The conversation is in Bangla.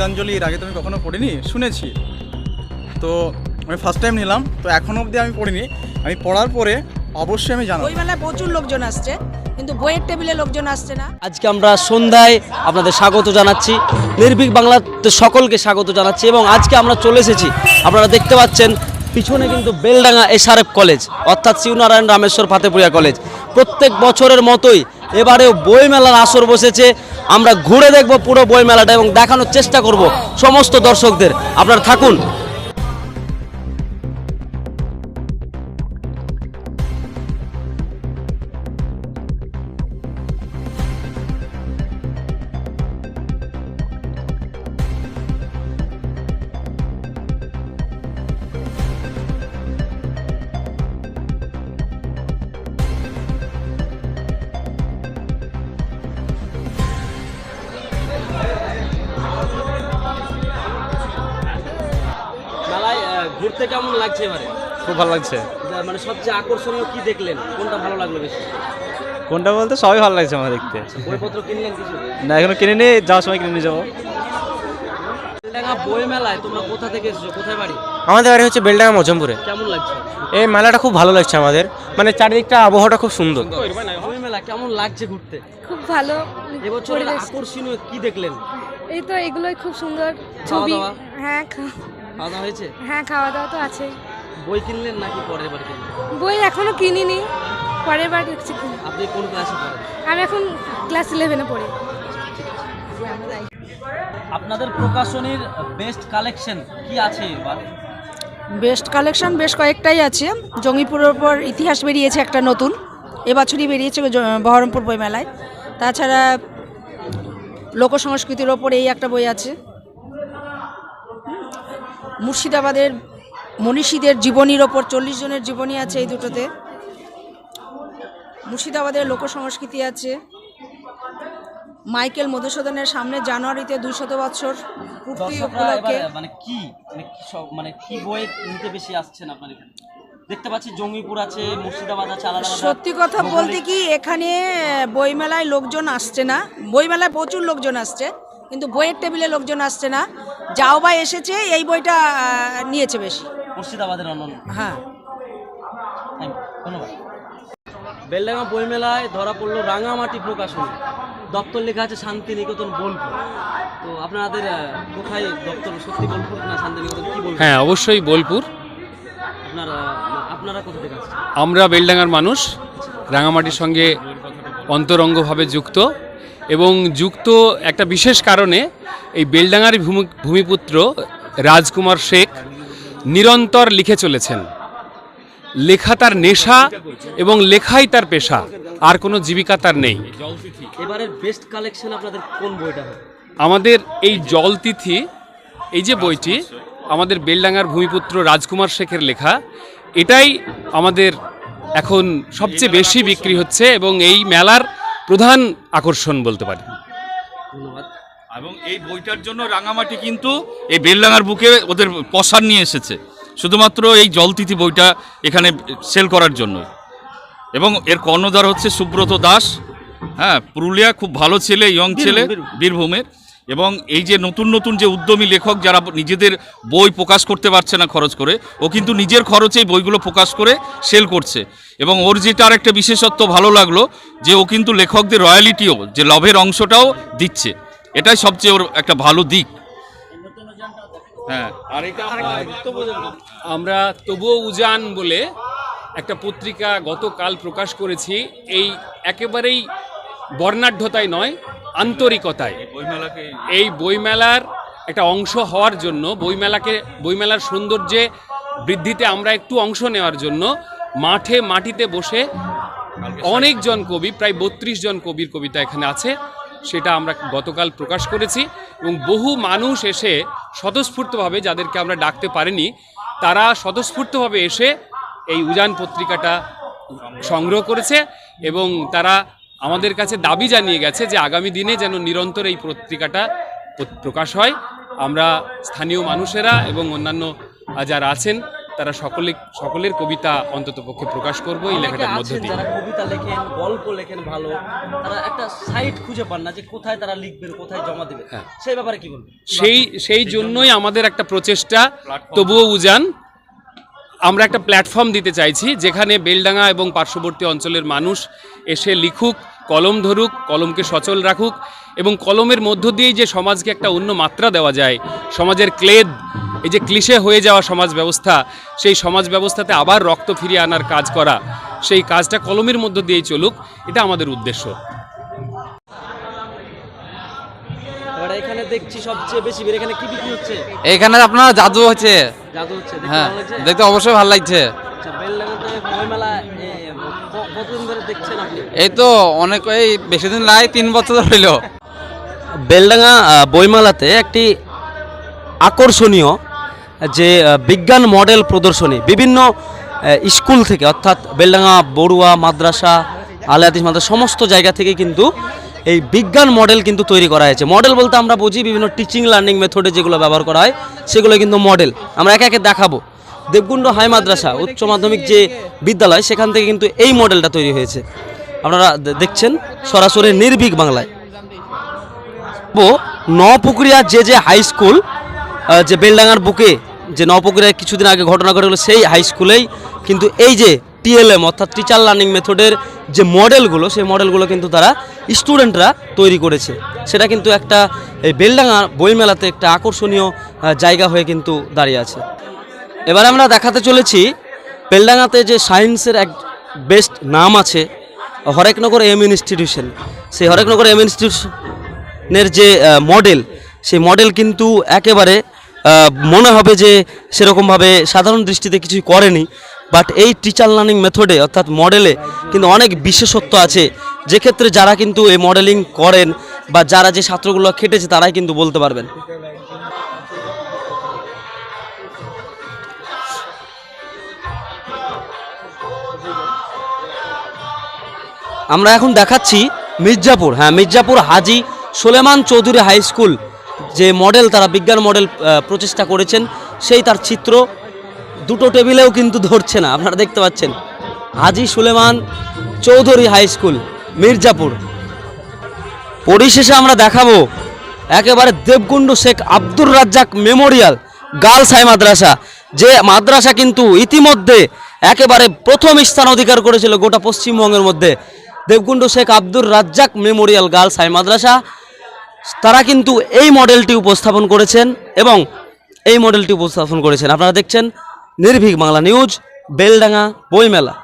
গীতাঞ্জলি এর আগে তো আমি কখনো পড়িনি শুনেছি। তো আমি ফার্স্ট টাইম নিলাম তো এখনও অবধি আমি পড়িনি। আমি পড়ার পরে অবশ্যই আমি জানাব। বইমেলায় প্রচুর লোকজন আসছে কিন্তু বইয়ের টেবিলে লোকজন আসছে না। আজকে আমরা সন্ধ্যায় আপনাদের স্বাগত জানাচ্ছি। নির্ভীক বাংলাতে সকলকে স্বাগত জানাচ্ছি এবং আজকে আমরা চলে এসেছি। আপনারা দেখতে পাচ্ছেন পিছনে কিন্তু বেলডাঙ্গা এসআরএফ কলেজ অর্থাৎ শিবনারায়ণ রামেশ্বর ফাতেপুরিয়া কলেজ। প্রত্যেক বছরের মতোই এবারেও বইমেলার আসর বসেছে। আমরা ঘুরে দেখব পুরো বইমেলাটা এবং দেখানোর চেষ্টা করব সমস্ত দর্শকদের। আপনারা থাকুন ঘুরতে কেমন লাগছে এবারে? খুব ভালো লাগছে। মানে সবচেয়ে আকর্ষণীয় কি দেখলেন? কোনটা ভালো লাগল বেশি? কোনটা বলতে? সবই ভালো লাগছে আমার দেখতে। বইপত্র কিনলেন কিছু? না এখনও কিনে নিয়ে যাওয়ার সময় কিনে নিয়ে যাব। বেলডাঙ্গা বই মেলায় তোমরা কোথা থেকে এসেছ? কোথায় বাড়ি? আমাদের বাড়ি হচ্ছে বেলডাঙ্গা মজমপুরে। কেমন লাগছে? এই মেলাটা খুব ভালো লাগছে আমাদের। মানে চারিদিকটা আবহাওয়াটা খুব সুন্দর। বই মেলা কেমন লাগছে ঘুরতে? খুব ভালো। আকর্ষণীয় কি দেখলেন? এই তো এগুলোই খুব সুন্দর। ছবি হ্যাঁ খাওয়া দাওয়া হয়েছে? হ্যাঁ খাওয়া দাওয়া তো আছেই। বই কিনলেন নাকি পরের বার কিনলেন? বই এখনও কিনিনি। পরের বার দেখছি কিনবো। আপনি কোন ক্লাসে পড়েন? আমি এখন ক্লাস ইলেভেনে পড়ি। আপনাদের প্রকাশনীর বেস্ট কালেকশন কি আছে এবার? বেস্ট কালেকশন বেশ কয়েকটাই আছে। জঙ্গিপুরের ওপর ইতিহাস বেরিয়েছে একটা নতুন। এবছরই বেরিয়েছে বহরমপুর বইমেলায়। তাছাড়া লোক সংস্কৃতির ওপর এই একটা বই আছে। মুর্শিদাবাদের মনীষীদের জীবনীর ওপর চল্লিশ জনের জীবনী আছে এই দুটোতে। মুর্শিদাবাদের লোকসংস্কৃতি আছে। মাইকেল মধুসূদনের সামনে জানুয়ারিতে দুইশত বছর পূর্তি উপলক্ষে মানে কি মানে কি সব মানে কি বই নিতে বেশি আসছেন আপনার এখানে? দেখতে পাচ্ছি জঙ্গিপুর আছে মুর্শিদাবাদ আছে আলাদা আলাদা সত্যি কথা বলতে কি এখানে বইমেলায় লোকজন আসছে না। বইমেলায় প্রচুর লোকজন আসছে। কিন্তু বইয়ের টেবিলে লোকজন আসছে না। যাও বা এসেছে এই বইটা নিয়েছে বেশি। মুর্শিদাবাদের অনন্য হ্যাঁ। ধন্যবাদ। বেলডাঙ্গা বইমেলায় ধরা পড়ল রাঙামাটি প্রকাশনী। দপ্তর লেখা আছে শান্তিনিকেতন বোলপুর। তো আপনাদের কোথায় দপ্তর? সত্যি বোলপুর না শান্তিনিকেতন? কি বলবেন হ্যাঁ অবশ্যই বোলপুর। আপনারা আপনারা কোথা থেকে আসছেন? আমরা বেলডাঙ্গার মানুষ। রাঙামাটির সঙ্গে অন্তরঙ্গভাবে যুক্ত। এবং যুক্ত একটা বিশেষ কারণে এই বেলডাঙ্গার ভূমি ভূমিপুত্র রাজকুমার শেখ নিরন্তর লিখে চলেছেন। লেখা তার নেশা এবং লেখাই তার পেশা আর কোনো জীবিকা তার নেই। বেস্ট কালেকশন আপনাদের কোন বইটা আমাদের এই জলতিথি এই যে বইটি আমাদের বেলডাঙ্গার ভূমিপুত্র রাজকুমার শেখের লেখা এটাই আমাদের এখন সবচেয়ে বেশি বিক্রি হচ্ছে এবং এই মেলার প্রধান আকর্ষণ বলতে পারি। ধন্যবাদ। এবং এই বইটার জন্য রাঙামাটি কিন্তু এই বেলডাঙ্গার বুকে ওদের পসার নিয়ে এসেছে। শুধুমাত্র এই জলতিথি বইটা এখানে সেল করার জন্য এবং এর কর্ণধার হচ্ছে সুব্রত দাস। হ্যাঁ পুরুলিয়া খুব ভালো ছেলে ইয়ং ছেলে বীরভূমের। এবং এই যে নতুন নতুন যে উদ্যমী লেখক যারা নিজেদের বই প্রকাশ করতে পারছে না খরচ করে ও কিন্তু নিজের খরচেই বইগুলো প্রকাশ করে সেল করছে। এবং ওর যেটা আর একটা বিশেষত্ব ভালো লাগল যে ও কিন্তু লেখকদের রয়্যালিটিও যে লভের অংশটাও দিচ্ছে। এটাই সবচেয়ে ওর একটা ভালো দিক। হ্যাঁ আর এটা আমরা তবুও উজান বলে একটা পত্রিকা গতকাল প্রকাশ করেছি। এই একেবারেই বর্ণাঢ্যতায় নয় আন্তরিকতায়। এই বইমেলার একটা অংশ হওয়ার জন্য বইমেলাকে বইমেলার সৌন্দর্যে বৃদ্ধিতে আমরা একটু অংশ নেওয়ার জন্য মাঠে মাটিতে বসে অনেকজন কবি, প্রায় বত্রিশ জন কবির কবিতা এখানে আছে, সেটা আমরা গতকাল প্রকাশ করেছি এবং বহু মানুষ এসে স্বতঃস্ফূর্তভাবে যাদেরকে আমরা ডাকতে পারিনি, তারা স্বতঃস্ফূর্তভাবে এসে এই উজান পত্রিকাটা সংগ্রহ করেছে এবং তারা আমাদের কাছে দাবি জানিয়ে গেছে যে আগামী দিনে যেন নিরন্তর এই পত্রিকাটা প্রকাশ হয়। আমরা স্থানীয় মানুষেরা এবং অন্যান্য যারা আছেন তারা সকলে সকলের কবিতা অন্তত পক্ষে প্রকাশ করব এই লেখাটার মধ্য দিয়ে। যারা কবিতা লেখেন গল্প লেখেন ভালো তারা একটা সাইট খুঁজে পান না যে কোথায় তারা লিখবেন কোথায় জমা দেবেন। হ্যাঁ। সেই ব্যাপারে কি বলবেন? সেই সেই জন্যই আমাদের একটা প্রচেষ্টা। তবুও উজান আমরা একটা প্ল্যাটফর্ম দিতে চাইছি যেখানে বেলডাঙ্গা এবং পার্শ্ববর্তী অঞ্চলের মানুষ এসে লিখুক কলম ধরুক কলমকে সচল রাখুক এবং কলমের মধ্য দিয়েই যে সমাজকে একটা অন্য মাত্রা দেওয়া যায় সমাজের ক্লেদ এই যে ক্লিশে হয়ে যাওয়া সমাজ ব্যবস্থা সেই সমাজ ব্যবস্থাতে আবার রক্ত ফিরিয়ে আনার কাজ করা সেই কাজটা কলমের মধ্য দিয়েই চলুক এটা আমাদের উদ্দেশ্য। এখানে দেখছি সবচেয়ে বেশি এখানে কি বিক্রি হচ্ছে? এখানে আপনার জাদু হচ্ছে। জাদু হচ্ছে দেখতে হ্যাঁ দেখতে অবশ্যই ভালো লাগছে। আচ্ছা এই তো অনেক এই বেশি দিন লাই তিন বছর হইল। বেলডাঙ্গা বইমেলাতে একটি আকর্ষণীয় যে বিজ্ঞান মডেল প্রদর্শনী বিভিন্ন স্কুল থেকে, অর্থাৎ বেলডাঙ্গা, বড়ুয়া, মাদ্রাসা আলিয়াদিস মাদ্রাসা, সমস্ত জায়গা থেকে কিন্তু এই বিজ্ঞান মডেল কিন্তু তৈরি করা হয়েছে। মডেল বলতে আমরা বুঝি বিভিন্ন টিচিং লার্নিং মেথডে যেগুলো ব্যবহার করা হয়, সেগুলো কিন্তু মডেল। আমরা একে একে দেখাবো। দেবকুণ্ড হাই মাদ্রাসা, উচ্চ মাধ্যমিক যে বিদ্যালয়, সেখান থেকে কিন্তু এই মডেলটা তৈরি হয়েছে। আপনারা দেখছেন? সরাসরি নির্ভীক বাংলায়। নপুকুরিয়া যে যে হাই স্কুল যে বেলডাঙ্গার বুকে যে নপুকুরিয়ায় কিছুদিন আগে ঘটনা ঘটে সেই হাই স্কুলেই কিন্তু এই যে টিএলএম অর্থাৎ টিচার লার্নিং মেথডের যে মডেলগুলো সেই মডেলগুলো কিন্তু তারা স্টুডেন্টরা তৈরি করেছে। সেটা কিন্তু একটা এই বেলডাঙ্গা বইমেলাতে একটা আকর্ষণীয় জায়গা হয়ে কিন্তু দাঁড়িয়ে আছে। এবার আমরা দেখাতে চলেছি বেলডাঙাতে যে সায়েন্সের এক বেস্ট নাম আছে, হরেকনগর এম ইনস্টিটিউশন সেই হরেকনগর এম ইনস্টিটিউশনের যে মডেল সেই মডেল কিন্তু একেবারে মনে হবে যে সেরকমভাবে সাধারণ দৃষ্টিতে কিছুই করেনি বাট এই টিচার লার্নিং মেথডে অর্থাৎ মডেলে কিন্তু অনেক বিশেষত্ব আছে। যে ক্ষেত্রে যারা কিন্তু এই মডেলিং করেন বা যারা যে ছাত্রগুলো খেটেছে, তারাই কিন্তু বলতে পারবেন। আমরা এখন দেখাচ্ছি মির্জাপুর। হ্যাঁ মির্জাপুর হাজি সোলেমান চৌধুরী হাই স্কুল। যে মডেল তারা বিজ্ঞান মডেল প্রচেষ্টা করেছেন, সেই তার চিত্র দুটো টেবিলেও কিন্তু ধরছে না, আপনারা দেখতে পাচ্ছেন। Haji Suleman Chowdhury high school, Mirzapur. পরিশেষে আমরা দেখাবো একেবারে Debkunda Sheikh Abdur Razzak memorial girls high madrasa, যে মাদ্রাসা কিন্তু ইতিমধ্যে একেবারে প্রথম স্থান অধিকার করেছিল গোটা পশ্চিমবঙ্গের মধ্যে। Debkunda Sheikh Abdur Razzak memorial girls high madrasa. তারা কিন্তু এই মডেলটি উপস্থাপন করেছেন এবং এই মডেলটি উপস্থাপন করেছেন। আপনারা দেখছেন নির্ভীক বাংলা নিউজ, বেলডাঙ্গা, বইমেলা।